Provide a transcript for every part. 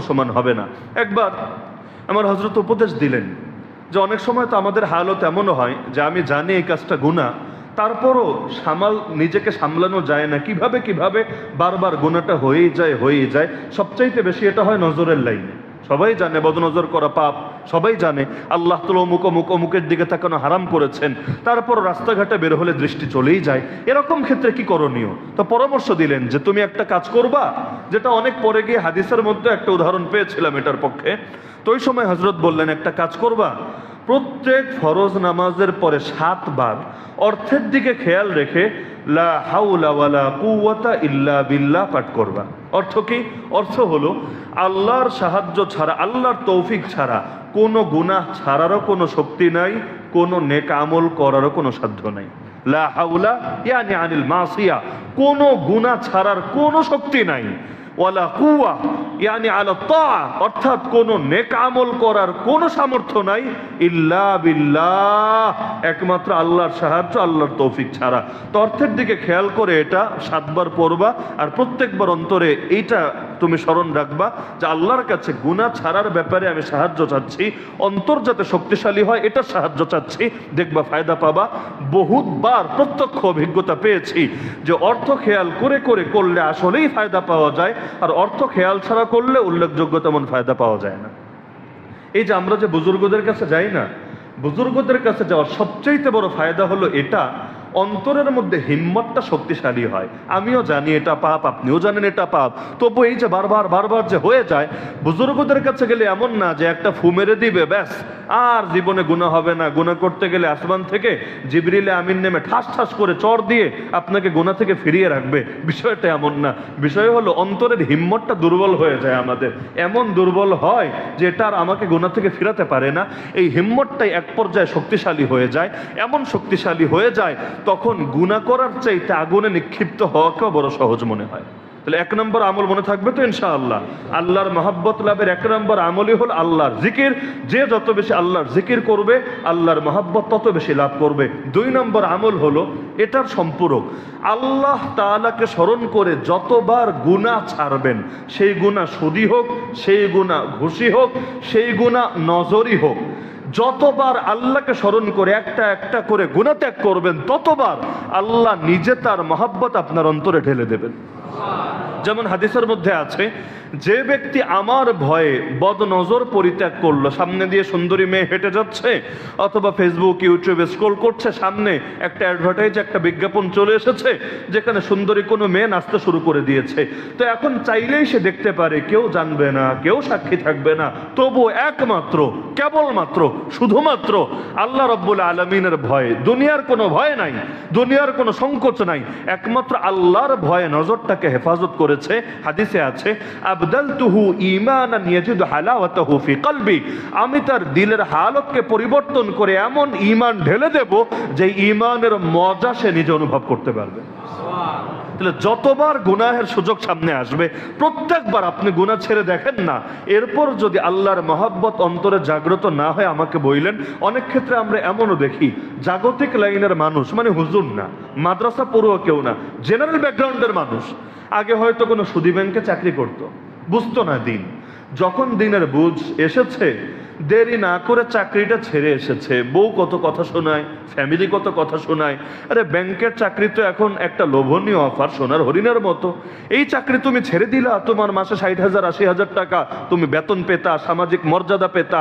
সমান হবে না। একবার আমার হজরত উপদেশ দিলেন যে অনেক সময় তো আমাদের হালত এমনও হয় যে আমি জানি এই কাজটা গুণা তারপরও সামাল নিজেকে সামলানো যায় না। কীভাবে কীভাবে বারবার গুণাটা হয়েই যায় হয়েই যায়, সবচাইতে বেশি এটা হয় নজরের লাইনে। সবাই জানে, বদনজর করা পাপ, সবাই জানে, আল্লাহ তো অমুক অমুক অমুকের দিকে তাকানো হারাম করেছেন। তারপর রাস্তাঘাটে বের হলে দৃষ্টি চলেই যায়। এরকম ক্ষেত্রে কি করণীয়? তো পরামর্শ দিলেন যে, তুমি একটা কাজ করবা? যেটা অনেক পরে গিয়ে হাদিসের মধ্যে একটা উদাহরণ পেয়েছিলাম এটার পক্ষে। তো ওই সময় হজরত বললেন, একটা কাজ করবা? প্রত্যেক ফরজ নামাজের পরে সাতবার অর্থের দিকে খেয়াল রেখে লা হাউলা ওয়ালা কুওয়াতা বিল্লাহ পাঠ করবা। অর্থ কি? অর্থ হলো আল্লাহর সাহায্য ছাড়া, আল্লাহর তৌফিক ছাড়া কোনো গুনাহ ছাড়ারও কোনো শক্তি নাই, কোনো নেক আমল করারও কোনো সাধ্য নাই। লা হাউলা ইয়ানি আনিল মাসিয়া, কোনো গুনাহ ছাড়ার কোনো শক্তি নাই। ওয়ালা কুয়া ইয়ানি আলা তা অর্থাৎ কোনো নেক আমল করার কোনো সামর্থ্য নাই, ইল্লা বিল্লাহ, একমাত্র আল্লাহর সাহায্য, আল্লাহর তৌফিক ছাড়া। তো অর্থের দিকে খেয়াল করে এটা, সাতবার পড়বা, আর প্রত্যেকবার অন্তরে এইটা তুমি স্মরণ রাখবা যে আল্লাহর কাছে গুনাহ ছাড়ার ব্যাপারে আমি সাহায্য চাচ্ছি, অন্তর যাতে শক্তিশালী হয়, এটা সাহায্য চাচ্ছি। দেখবা ফায়দা পাবা। বহুতবার প্রত্যক্ষ অভিজ্ঞতা পেয়েছি যে অর্থ খেয়াল করে করে করলে আসলেই ফায়দা পাওয়া যায়, আর অর্থ খেয়াল ছাড়া করলে উল্লেখযোগ্য তেমন ফায়দা পাওয়া যায় না। এই যে আমরা যে বুজুর্গদের কাছে যাই না, বুজুর্গদের কাছে যাওয়ার সবচাইতে বড় ফায়দা হলো এটা অন্তরের মধ্যে হিম্মতটা শক্তিশালী হয়। আমিও জানি এটা পাপ, আপনিও জানেন এটা পাপ। তবু এই যে বারবার বারবার যে হয়ে যায়, বুজুর্গদের কাছে গেলে এমন না যে একটা ফু মেরে দিবে, ব্যাস। আর জীবনে গুণা হবে না। গুণা করতে গেলে আসমান থেকে জিবরিলে আমিন নেমে ঠাস ঠাস করে চর দিয়ে আপনাকে গুণা থেকে ফিরিয়ে রাখবে। বিষয়টা এমন না। বিষয় হলো অন্তরের হিম্মতটা দুর্বল হয়ে যায় আমাদের। এমন দুর্বল হয় যে এটা আর আমাকে গুণা থেকে ফিরাতে পারে না। এই হিম্মতটাই এক পর্যায়ে শক্তিশালী হয়ে যায়। এমন শক্তিশালী হয়ে যায় তখন গুণা করার চাইতে আগুনে নিক্ষিপ্ত হওয়াকেও বড় সহজ মনে হয়। তাহলে এক নম্বর আমল মনে থাকবে তো ইনশাআল্লাহ। আল্লাহর মহাব্বত লাভের এক নম্বর আমলই হল আল্লাহর জিকির। যে যত বেশি আল্লাহর জিকির করবে, আল্লাহর মহাব্বত তত বেশি লাভ করবে। দুই নম্বর আমল হলো এটার সম্পূরক। আল্লাহ তাআলাকে স্মরণ করে যতবার গুনাহ ছাড়বেন, সেই গুনাহ সুদি হোক, সেই গুনাহ ঘুষি হোক, সেই গুনাহ নজরই হোক যতবার আল্লাহকে স্মরণ করে একটা একটা করে গুণাত্যাগ করবেন, ততবার আল্লাহ নিজে তার মহাব্বত আপনার অন্তরে ঢেলে দেবেন। যেমন হাদিসের মধ্যে আছে যে ব্যক্তি আমার ভয়ে বদ নজর পরিত্যাগ করল, সামনে দিয়ে সুন্দরী মেয়ে হেঁটে যাচ্ছে, অথবা ফেসবুক ইউটিউবে স্ক্রোল করছে, সামনে একটা অ্যাডভার্টাইজ একটা বিজ্ঞাপন চলে এসেছে, যেখানে সুন্দরী কোনো মেয়ে নাচতে শুরু করে দিয়েছে। তো এখন চাইলেই সে দেখতে পারে, কেউ জানবে না, কেউ সাক্ষী থাকবে না। তবু একমাত্র, কেবলমাত্র, শুধুমাত্র আল্লাহ রব্বুল আলমিনের ভয়ে। দুনিয়ার কোনো ভয় নাই, দুনিয়ার কোনো সংকোচ নাই। একমাত্র আল্লাহর ভয়ে নজরটাকে হেফাজত করেছে। হাদিসে আছে আবদালতুহু ঈমানান ইয়াজিদু হালাওয়াতাহু ফি কলবি। আমি তার দিলের হালতকে পরিবর্তন করে এমন ঈমান ঢেলে দেব যে ঈমানের মজা সে নিজে অনুভব করতে পারবে। তাহলে যতবার গুনাহের সুযোগ সামনে আসবে, প্রত্যেকবার আপনি গুনাহ ছেড়ে দেখেন না। এরপর যদি আল্লাহর মহাব্বত অন্তরে জাগ্রত না হয় আমাকে বইলেন, অনেক ক্ষেত্রে আমরা এমনও দেখি, জাগতিক লাইনের মানুষ মানে হুজুর না, মাদ্রাসা পড়ুয়া কেউ না, জেনারেল ব্যাকগ্রাউন্ডের মানুষ। আগে হয়তো কোনো সুদী ব্যাংকে চাকরি করত। বুঝতো না দিন। যখন দিনের বুঝ এসেছে দেরি না করে চাকরিটা ছেড়ে এসেছে। বউ কত কথা শোনায় ফ্যামিলি কত কথা শোনায়। আরে ব্যাংকের চাকরি তো এখন একটা লোভনীয় অফার সোনার হরিণের মতো। এই চাকরি তুমি ছেড়ে দিলা, তোমার মাসে ষাট হাজার, আশি হাজার টাকা। তুমি বেতন পেতা, সামাজিক মর্যাদা পেতা,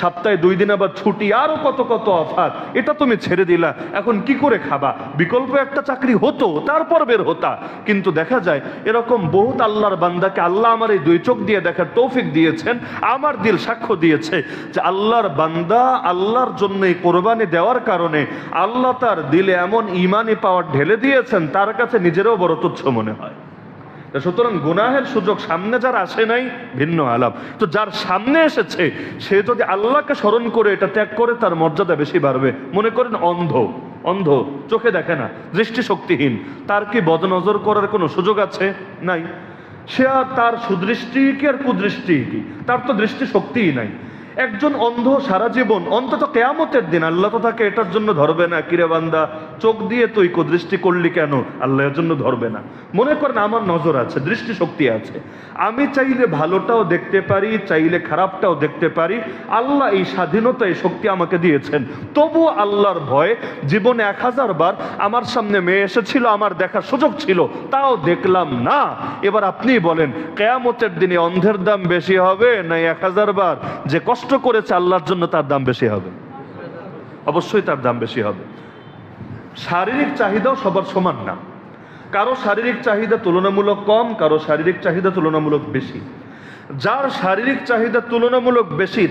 সপ্তাহে দুই দিন আবার ছুটি, আরও কত কত অফার এটা তুমি ছেড়ে দিলা, এখন কি করে খাবা? বিকল্প একটা চাকরি হতো, তারপর বের হতা। কিন্তু দেখা যায়, এরকম বহুত আল্লাহর বান্দাকে আল্লাহ আমার এই দুই চোখ দিয়ে দেখার তৌফিক দিয়েছেন, আমার দিল সাক্ষ্য দিয়েছে। যে আল্লাহর বান্দা আল্লাহর জন্য এই কোরবানি দেওয়ার কারণে আল্লাহ তার দিলে এমন ইমানি পাওয়ার ঢেলে দিয়েছেন, তার কাছে নিজেরও বড় তুচ্ছ মনে হয়। সুতরাং গুনাহের সুযোগ সামনে যার আসে নাই, ভিন্ন আলাপ। তো যার সামনে এসেছে, সে যদি আল্লাহকে স্মরণ করে এটা ত্যাগ করে, তার মর্যাদা বেশি বাড়বে। মনে করেন অন্ধ অন্ধ, চোখে দেখে না, দৃষ্টিশক্তিহীন। তার কি বদনজর করার কোনো সুযোগ আছে? নাই। সে আর তার সুদৃষ্টি কি আর কুদৃষ্টি কি? তার তো দৃষ্টি শক্তিই নাই। একজন অন্ধ সারা জীবন, অন্তত কেয়ামতের দিন আল্লাহ তো তাকে এটার জন্য ধরবে না। কিরে বান্দা চোখ দিয়ে তুই দৃষ্টি করলি কেন? আল্লাহ এর জন্য ধরবে না। মনে করেন আমার নজর আছে দৃষ্টি শক্তি আছে। আমি চাইলে ভালোটাও দেখতে পারি, চাইলে খারাপটাও দেখতে পারি। আল্লাহ এই স্বাধীনতা, এই শক্তি আমাকে দিয়েছেন। তবু আল্লাহর ভয়ে, জীবনে এক হাজার বার আমার সামনে মেয়ে এসেছিল, আমার দেখার সুযোগ ছিল, তাও দেখলাম না। এবার আপনি বলেন, কেয়ামতের দিনে অন্ধের দাম বেশি হবে না এক হাজার বার? যে কষ্ট করেছে আল্লাহর জন্য তার দাম বেশি হবে। অবশ্যই তার দাম বেশি হবে। শারীরিক চাহিদাও সবার সমান না। কারও শারীরিক চাহিদা তুলনামূলক কম, কারও শারীরিক চাহিদা তুলনামূলক বেশি। যার শারীরিক চাহিদা তুলনামূলক বেশি